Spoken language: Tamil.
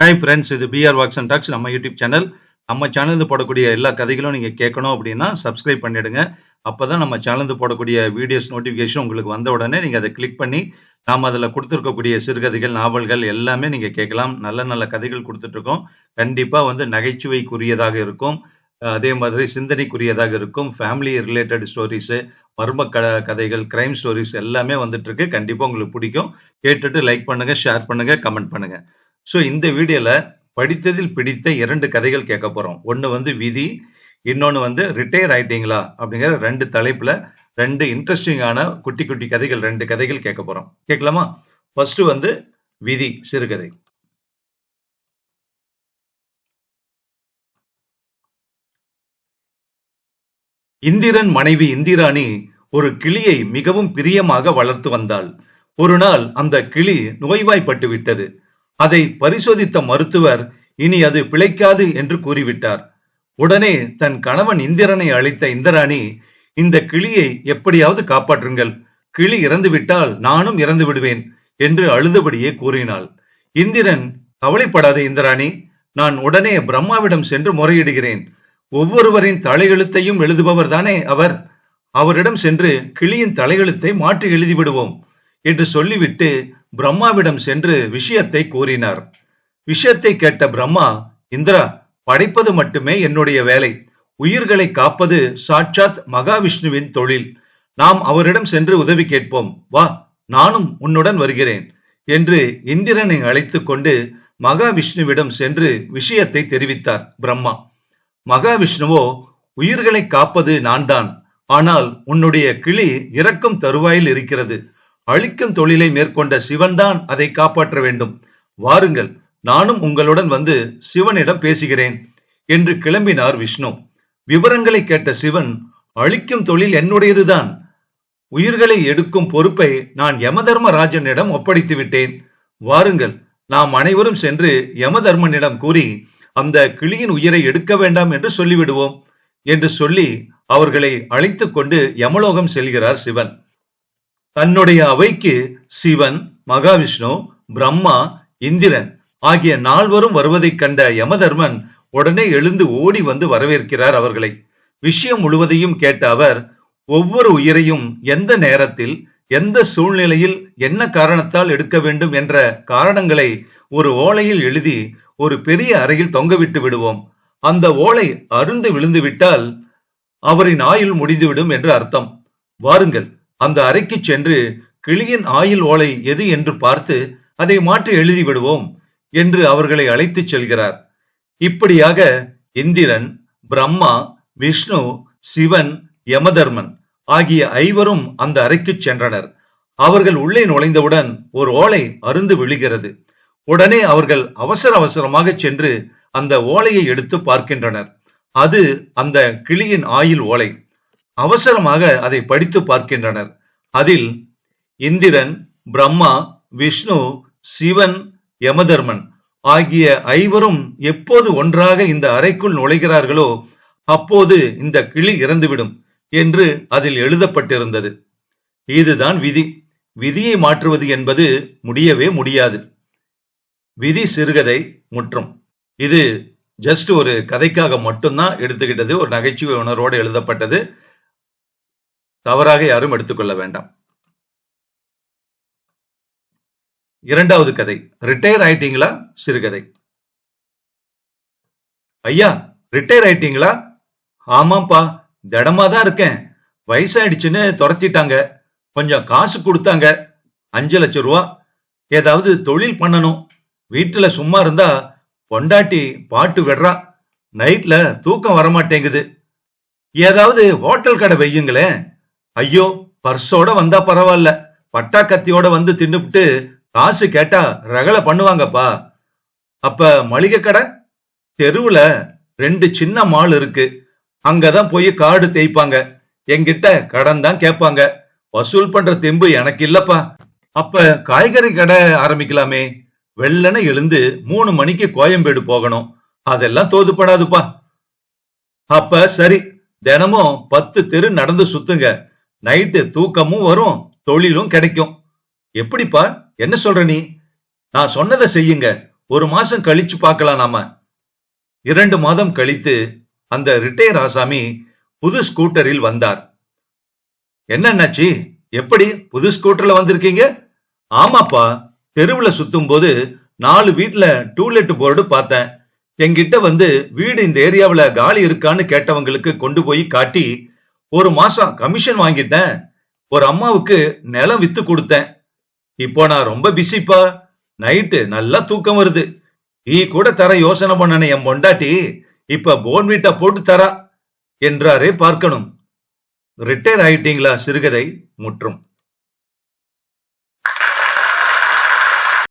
ஹாய் ஃப்ரெண்ட்ஸ் இது பிஆர் வாக்ஸ் அண்ட் டாக்ஸ் நம்ம யூடியூப் சேனல் நம்ம சேனலில் போடக்கூடிய எல்லா கதைகளும் நீங்கள் கேட்கணும் அப்படின்னா சப்ஸ்கிரைப் பண்ணிடுங்க. அப்போ தான் நம்ம சேனலில் போடக்கூடிய வீடியோஸ் நோட்டிஃபிகேஷன் உங்களுக்கு வந்த உடனே நீங்கள் அதை கிளிக் பண்ணி நாம் அதில் கொடுத்துருக்கக்கூடிய சிறுகதைகள் நாவல்கள் எல்லாமே நீங்கள் கேட்கலாம். நல்ல நல்ல கதைகள் கொடுத்துட்ருக்கோம். கண்டிப்பாக வந்து நகைச்சுவைக்குரியதாக இருக்கும். அதே மாதிரி சிந்தனைக்குரியதாக இருக்கும். ஃபேமிலி ரிலேட்டட் ஸ்டோரிஸு மர்ம க கதைகள் கிரைம் ஸ்டோரிஸ் எல்லாமே வந்துட்டு இருக்கு கண்டிப்பாக உங்களுக்கு பிடிக்கும். கேட்டுட்டு லைக் பண்ணுங்கள் ஷேர் பண்ணுங்கள் கமெண்ட் பண்ணுங்கள் ஸோ இந்த வீடியோல படித்ததில் பிடித்த இரண்டு கதைகள் கேட்க போறோம். ஒன்று வந்து விதி இன்னொன்று வந்து ரிட்டையர் ஆயிட்டீங்களா அப்படிங்கிற ரெண்டு தலைப்புல ரெண்டு இன்ட்ரெஸ்டிங்கான குட்டி குட்டி கதைகள் ரெண்டு கதைகள் கேட்க போறோம். கேட்கலாமா? ஃபர்ஸ்ட் வந்து விதி சிறுகதை. இந்திரன் மனைவி இந்திராணி ஒரு கிளியை மிகவும் பிரியமாக வளர்த்து வந்தாள். ஒரு நாள் அந்த கிளி நோய்வாய்ப்பட்டு விட்டது. அதை பரிசோதித்த மருத்துவர் இனி அது பிழைக்காது என்று கூறிவிட்டார். உடனே தன் கணவன் இந்திரனை அழைத்த இந்திராணி இந்த கிளியை எப்படியாவது காப்பாற்றுங்கள். கிளி இறந்துவிட்டால் நானும் இறந்து விடுவேன் என்று அழுதபடியே கூறினாள். இந்திரன் கவலைப்படாதே இந்திராணி நான் உடனே பிரம்மாவிடம் சென்று முறையிடுகிறேன். ஒவ்வொருவரின் தலையெழுத்தையும் எழுதுபவர் தானே அவர். அவரிடம் சென்று கிளியின் தலையெழுத்தை மாற்றி எழுதிவிடுவோம். என்று சொல்லிவிட்டு பிரம்மாவிடம் சென்று விஷயத்தை கூறினார். விஷயத்தை கேட்ட பிரம்மா இந்திரா படைப்பது மட்டுமே என்னுடைய வேலை. உயிர்களை காப்பது சாட்சாத் மகாவிஷ்ணுவின் தொழில். நாம் அவரிடம் சென்று உதவி கேட்போம். வா நானும் உன்னுடன் வருகிறேன் என்று இந்திரனை அழைத்துக் கொண்டு மகாவிஷ்ணுவிடம் சென்று விஷயத்தை தெரிவித்தார் பிரம்மா. மகாவிஷ்ணுவோ உயிர்களை காப்பது நான்தான். ஆனால் உன்னுடைய கிளி இறக்கும் தருவாயில் இருக்கிறது. அழிக்கும் தொழிலை மேற்கொண்ட சிவன்தான் அதை காப்பாற்ற வேண்டும். வாருங்கள் நானும் உங்களுடன் வந்து சிவனிடம் பேசுகிறேன் என்று கிளம்பினார் விஷ்ணு. விவரங்களை கேட்ட சிவன் அழிக்கும் தொழில் என்னுடையதுதான். உயிர்களை எடுக்கும் பொறுப்பை நான் யமதர்மராஜனிடம் ஒப்படைத்து விட்டேன். வாருங்கள் நாம் அனைவரும் சென்று யமதர்மனிடம் கூறி அந்த கிளியின் உயிரை எடுக்க வேண்டாம் என்று சொல்லிவிடுவோம் என்று சொல்லி அவர்களை அழைத்துக் கொண்டு யமலோகம் செல்கிறார் சிவன். தன்னுடைய அவைக்கு சிவன் மகாவிஷ்ணு பிரம்மா இந்திரன் ஆகிய நால்வரும் வருவதைக் கண்ட யமதர்மன் உடனே எழுந்து ஓடி வந்து வரவேற்கிறார் அவர்களை. விஷயம் முழுவதையும் கேட்ட அவர் ஒவ்வொரு உயிரையும் எந்த நேரத்தில் எந்த சூழ்நிலையில் என்ன காரணத்தால் எடுக்க வேண்டும் என்ற காரணங்களை ஒரு ஓலையில் எழுதி ஒரு பெரிய அறையில் தொங்கவிட்டு விடுவோம். அந்த ஓலை அருந்து விழுந்து விட்டால் அவரின் ஆயுள் முடிந்துவிடும் என்று அர்த்தம். வாருங்கள். அந்த அறைக்கு சென்று கிளியின் ஆயுள் ஓலை எது என்று பார்த்து அதை மாற்றி எழுதி விடுவோம் என்று அவர்களை அழைத்துச் செல்கிறார். இப்படியாக இந்திரன் பிரம்மா விஷ்ணு சிவன் யமதர்மன் ஆகிய ஐவரும் அந்த அறைக்கு சென்றனர். அவர்கள் உள்ளே நுழைந்தவுடன் ஒரு ஓலை அருந்து விழுகிறது. உடனே அவர்கள் அவசர அவசரமாக சென்று அந்த ஓலையை எடுத்து பார்க்கின்றனர். அது அந்த கிளியின் ஆயுள் ஓலை. அவசரமாக அதை படித்து பார்க்கின்றனர். அதில் இந்திரன் பிரம்மா விஷ்ணு சிவன் யமதர்மன் ஆகிய ஐவரும் எப்போது ஒன்றாக இந்த அறைக்குள் நுழைகிறார்களோ அப்போது இந்த கிளி இறந்துவிடும் என்று அதில் எழுதப்பட்டிருந்தது. இதுதான் விதி. விதியை மாற்றுவது என்பது முடியவே முடியாது. விதி சிறுகதை முற்றும். இது ஜஸ்ட் ஒரு கதைக்காக மட்டும்தான் எடுத்துக்கிட்டது. ஒரு நகைச்சுவை உணர்வோடு எழுதப்பட்டது. தவறாக யாரும் எடுத்துக்கொள்ள வேண்டாம். இரண்டாவது கதை ரிட்டையர் ஆயிட்டீங்களா? சிறுகதை. ஐயா ரிட்டையர் ஆயிட்டீங்களா? ஆமாப்பா திடமா தான் இருக்கேன். வயசாயிடுச்சுன்னு துரத்திட்டாங்க. கொஞ்சம் காசு கொடுத்தாங்க. அஞ்சு லட்சம் ரூபா. ஏதாவது தொழில் பண்ணணும். வீட்டுல சும்மா இருந்தா பொண்டாட்டி பாட்டு விடுறா. நைட்ல தூக்கம் வரமாட்டேங்குது. ஏதாவது ஹோட்டல் கடை வையுங்களேன். ஐயோ பர்ஸோட வந்தா பரவாயில்ல. பட்டா கத்தியோட வந்து தின்னுபிட்டு காசு கேட்டா ரகல பண்ணுவாங்கப்பா. அப்ப மளிகை கடை? தெருவுல ரெண்டு சின்ன மால் இருக்கு. அங்கதான் போய் காடு தேய்ப்பாங்க. என்கிட்ட கடன் தான் கேட்பாங்க. வசூல் பண்ற தெம்பு எனக்கு இல்லப்பா. அப்ப காய்கறி கடை ஆரம்பிக்கலாமே. வெள்ளன எழுந்து மூணு மணிக்கு கோயம்பேடு போகணும். அதெல்லாம் தோதுப்படாதுப்பா. அப்ப சரி தினமும் பத்து தெரு நடந்து சுத்துங்க. நைட்டு தூக்கமும் வரும் தொழிலும் கிடைக்கும். எப்படிப்பா? என்ன சொல்ற நீ? நான் சொன்னதை செய்யுங்க. ஒரு மாசம் கழிச்சு பார்க்கலாம் நாம. இரண்டு மாதம் கழித்து அந்த ரிட்டையர் ஆசாமி புது ஸ்கூட்டரில் வந்தார். என்ன எப்படி? புது ஸ்கூட்டர்ல வந்திருக்கீங்க? ஆமாப்பா. தெருவுல சுத்தும் போது நாலு வீட்ல டூலெட் போர்டு பார்த்தேன். என்கிட்ட வந்து வீடு இந்த ஏரியாவுல காலி இருக்கான்னு கேட்டவங்களுக்கு கொண்டு போய் காட்டி ஒரு மாசம் கமிஷன் வாங்கிட்டேன். ஒரு அம்மாவுக்கு நிலம் வித்து கொடுத்தேன். இப்போ நான் ரொம்ப பிஸிப்பா நைட்டு நல்லா தூக்கம் வருது. டீ கூட தர யோசனை பண்ணன என் பொண்டாட்டி. இப்ப போன்வீட்டா போட்டு தரா. என்றாரே பார்க்கணும். ரிட்டையர் ஆயிட்டீங்களா சிறுகதை முற்றும்.